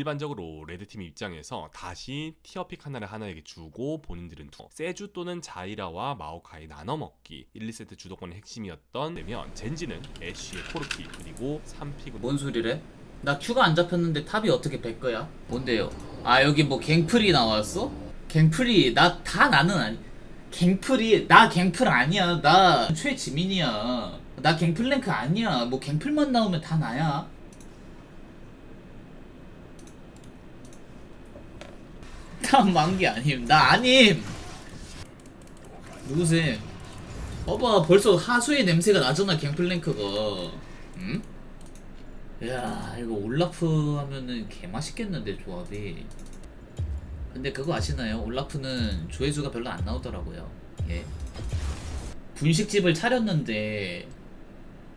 일반적으로 레드팀 입장에서 다시 티어픽 하나를 하나에게 주고 본인들은 두 세주 또는 자이라와 마오카이 나눠 먹기 1, 2세트 주도권의 핵심이었던 되면 젠지는 애쉬의 코르키 그리고 3픽으로 뭔 소리래? 나 큐가 안 잡혔는데 탑이 어떻게 백 거야? 뭔데요? 아 여기 뭐 갱플이 나왔어? 갱플이 나 다 나는 아니 갱플이 나 갱플 아니야 나 최지민이야 나 갱플 랭크 아니야 뭐 갱플만 나오면 다 나야 나 만기 아님 나 아님 누구세요? 봐봐 벌써 하수의 냄새가 나잖아 갱플 랭크가 응? 야 이거 올라프 하면은 개 맛있겠는데 조합이 근데 그거 아시나요? 올라프는 조회수가 별로 안 나오더라고요 예 분식집을 차렸는데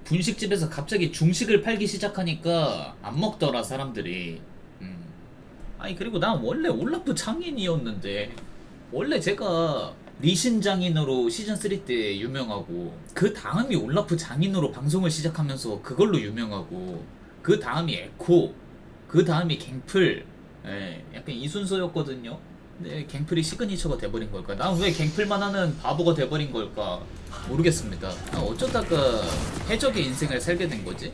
분식집에서 갑자기 중식을 팔기 시작하니까 안 먹더라 사람들이 음. 아니 그리고 난 원래 올라프 장인이었는데 원래 제가 리신 장인으로 시즌 3 때 유명하고 그 다음이 올라프 장인으로 방송을 시작하면서 그걸로 유명하고 그 다음이 에코 그 다음이 갱플. 예, 약간 이 순서였거든요. 근데 갱플이 시그니처가 돼버린 걸까? 난 왜 갱플만 하는 바보가 돼버린 걸까? 모르겠습니다. 아, 어쩌다가 해적의 인생을 살게 된 거지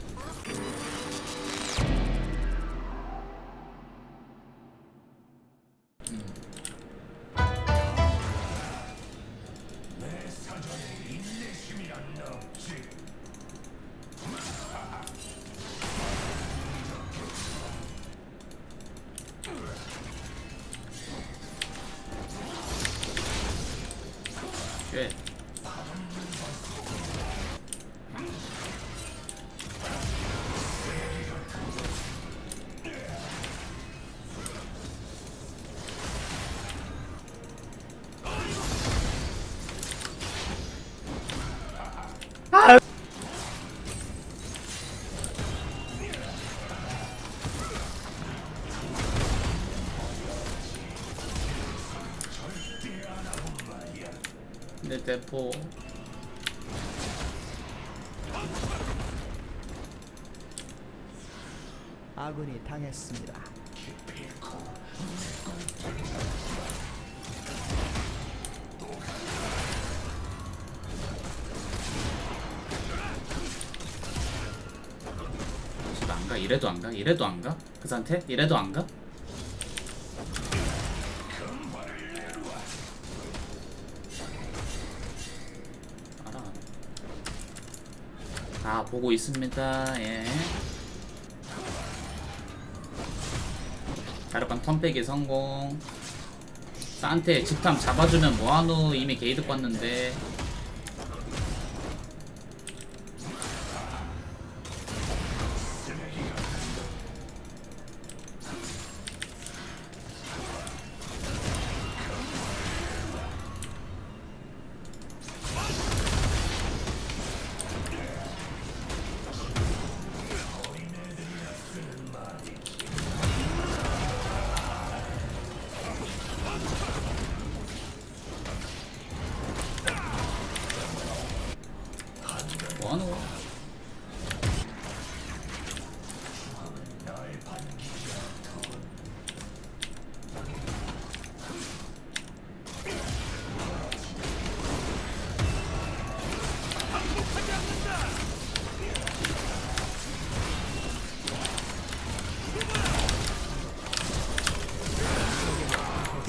쉣 내 대포 아군이 당했습니다. 집에 안 가? 이래도 안 가? 이래도 안 가? 그 상태? 이래도 안 가? 보고 있습니다. 예. 자르방 턴빼기 성공. 산테 집탐 잡아주면 뭐하노 이미 게이드 껐는데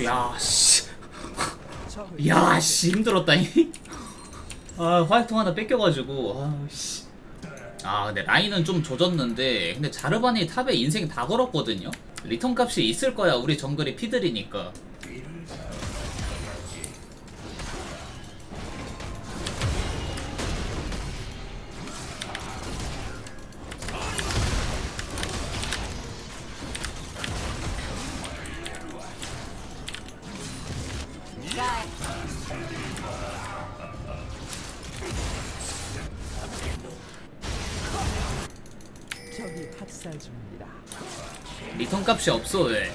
야, 씨. 야, 씨, 힘들었다. 이. 아, 화이트 하나 뺏겨가지고, 아, 씨. 아, 근데 라인은 좀 조졌는데, 근데 자르반이 탑에 인생 다 걸었거든요? 리턴 값이 있을 거야, 우리 정글이 피들이니까. 리턴 값이 없어, 왜?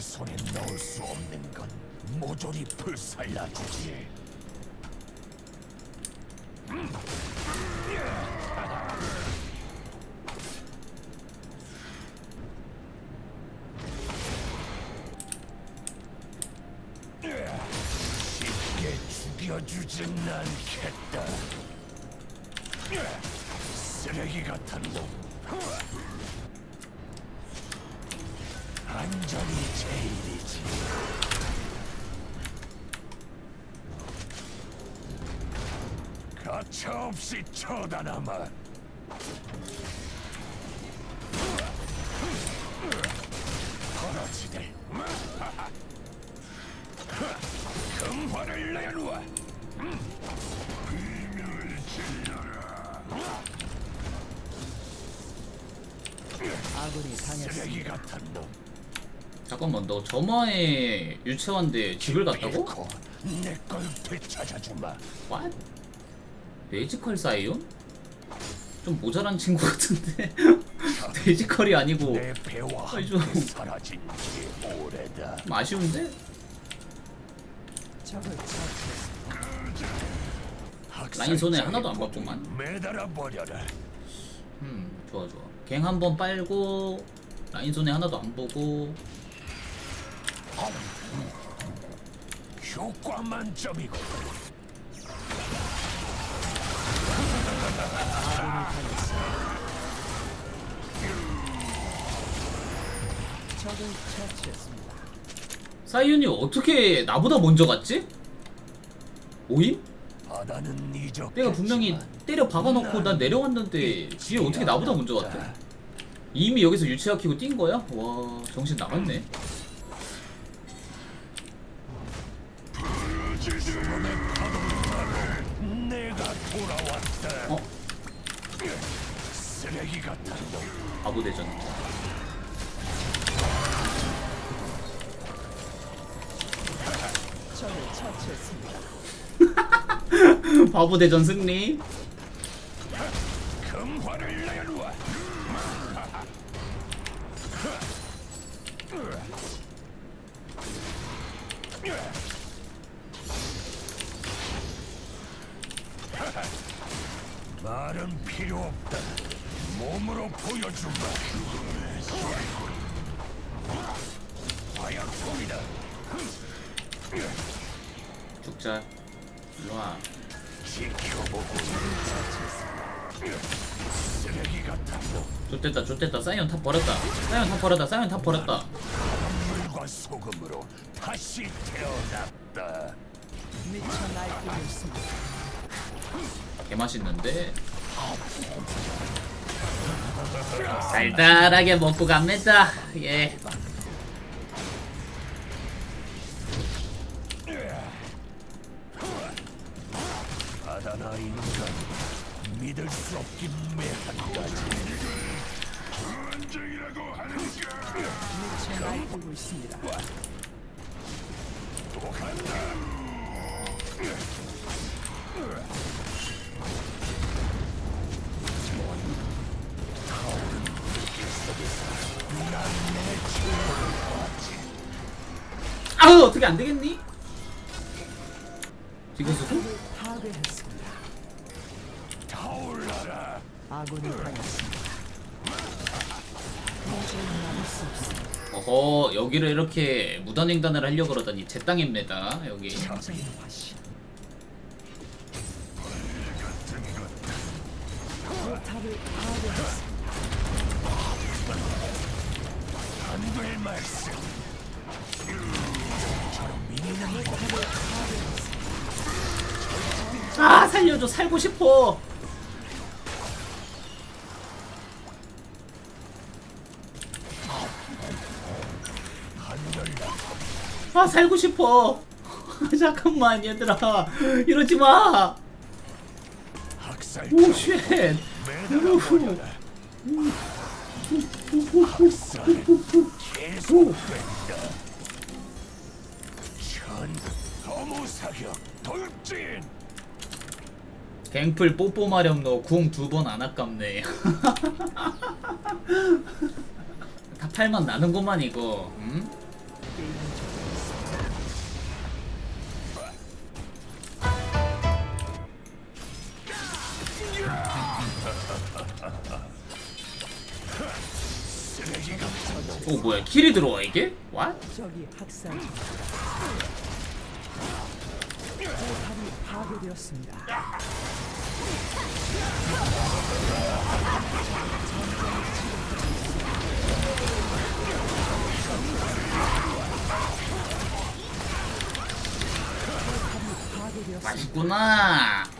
내 손에 넣을 수 없는 건 모조리 불살라 주지. 쉽게 죽여주진 않겠다. 쓰레기 같은 놈. 안전이 제일이지. 가차 없이 쳐다남아. 벌어지들. 금화를 내놓아. 비명을 질러라. 아군이 당했습니다. 쓰레기 같은 놈. 잠깐만 너 점화에 유채화인데 집을 갔다고? 내걸 되찾아주마. What? 매지컬 사이온? 좀 모자란 친구 같은데 매지컬이 아니고 아이, 좀. 좀 아쉬운데? 라인 손에 하나도 안 받구만. 매달아 버려라. 음 좋아 좋아 갱 한번 빨고 라인 손에 하나도 안 보고 효과 만점이고 적을 처치했습니다. 사이온이 어떻게 나보다 먼저 갔지? 오임? 바다는 잊었. 내가 분명히 때려 박아놓고 난 내려왔는데 뒤에 어떻게 나보다 먼저 갔대? 이미 여기서 유치아 키고 뛴 거야? 와 정신 나갔네 내가 돌아왔다. 어? 쓰레기 같은 놈. 바보 대전 적을 처치했습니다. 바보 대전 승리 금화를 내놓아. 말은 필요 없다. 몸으로 보여주마. 화약통이다. 죽자 일로와 지켜보고 쓰레기 놈. 좋됐다 좋됐다 사이온 탑 버렸다 사이온 탑 버렸다 사이온 탑 버렸다 물과 소금으로 다시 태어났다. 미쳐 날뛰고 있습니다. 개맛있는데 달달하게 먹고 갑니다 예 날뛰고 있습니다. 아우 어떻게 안 되겠니? 지금서도 파괴했습니다. 타올라라. 아군이 당했습니다. 도저히 막을 수 없습니다. 어허 여기를 이렇게 무단횡단을 하려고 그러더니 제 땅입니다 여기. 안될 말씀. 아 살려줘 살고 싶어 아 살고 싶어 잠깐만 얘들아 이러지 마 학살 오쉣 매달아 버려라. 학살은 계속된다. 사격 돌진 갱플 뽀뽀 마렴 너 궁 두 번 안 아깝네. 다 팔만 나는 것만 이거. 음? 오 뭐야 킬이 들어와 이게? 와? 적이 학살 중입니다. 포탑이 파괴되었습니다. 포탑이 파괴되었습니다. 맛있구나.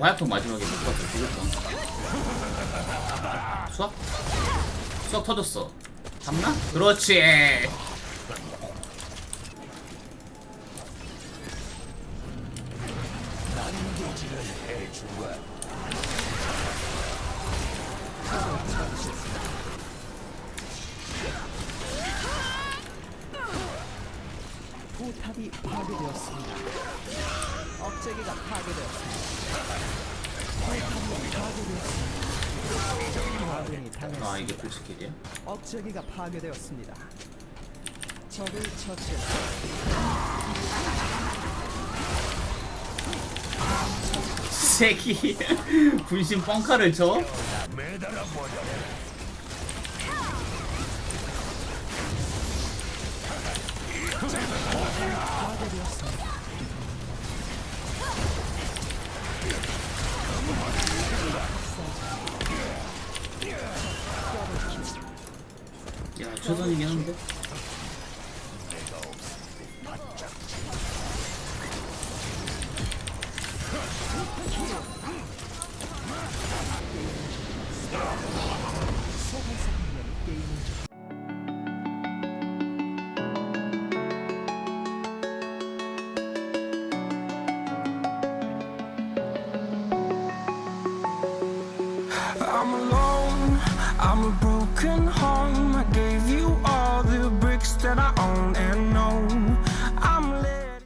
화약통 마지막에 못 봤어 뻔. 수학? 수학 터졌어. 잡나? 그렇지. 포탑이 파괴되었습니다. 억제기가 파괴되었습니다. 아 이게 풀스킬이야? 억제기가 파괴되었습니다. 적을 처치했습니다. 새끼 분신 뻥카를 쳐? 파괴되었습니다. 야 초선이긴 한데.